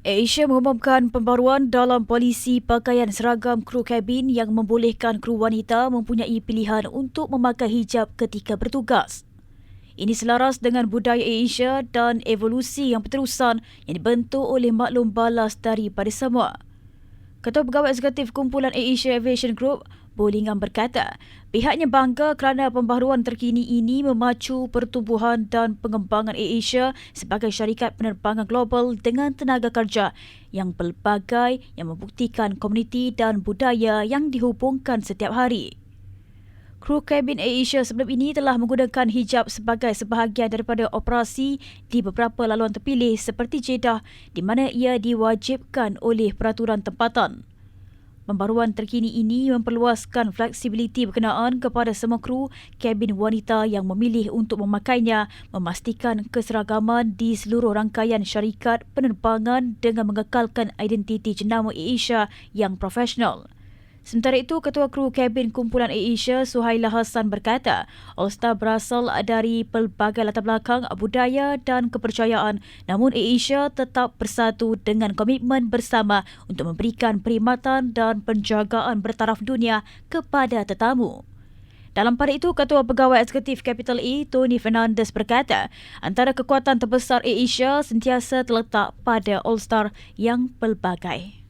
AirAsia mengumumkan pembaruan dalam polisi pakaian seragam kru kabin yang membolehkan kru wanita mempunyai pilihan untuk memakai hijab ketika bertugas. Ini selaras dengan budaya AirAsia dan evolusi yang berterusan yang dibentuk oleh maklum balas daripada semua. Ketua Pegawai Eksekutif Kumpulan AirAsia Aviation Group, Bolingham berkata, pihaknya bangga kerana pembaharuan terkini ini memacu pertumbuhan dan pengembangan AirAsia sebagai syarikat penerbangan global dengan tenaga kerja yang pelbagai yang membuktikan komuniti dan budaya yang dihubungkan setiap hari. Kru kabin AirAsia sebelum ini telah menggunakan hijab sebagai sebahagian daripada operasi di beberapa laluan terpilih seperti Jeddah di mana ia diwajibkan oleh peraturan tempatan. Pembaruan terkini ini memperluaskan fleksibiliti berkenaan kepada semua kru kabin wanita yang memilih untuk memakainya memastikan keseragaman di seluruh rangkaian syarikat penerbangan dengan mengekalkan identiti jenama Asia yang profesional. Sementara itu, Ketua Kru Kabin Kumpulan AirAsia Suhaila Hassan berkata, All-Star berasal dari pelbagai latar belakang budaya dan kepercayaan namun AirAsia tetap bersatu dengan komitmen bersama untuk memberikan perkhidmatan dan penjagaan bertaraf dunia kepada tetamu. Dalam pada itu, Ketua Pegawai Eksekutif Capital E, Tony Fernandez berkata, antara kekuatan terbesar AirAsia sentiasa terletak pada All-Star yang pelbagai.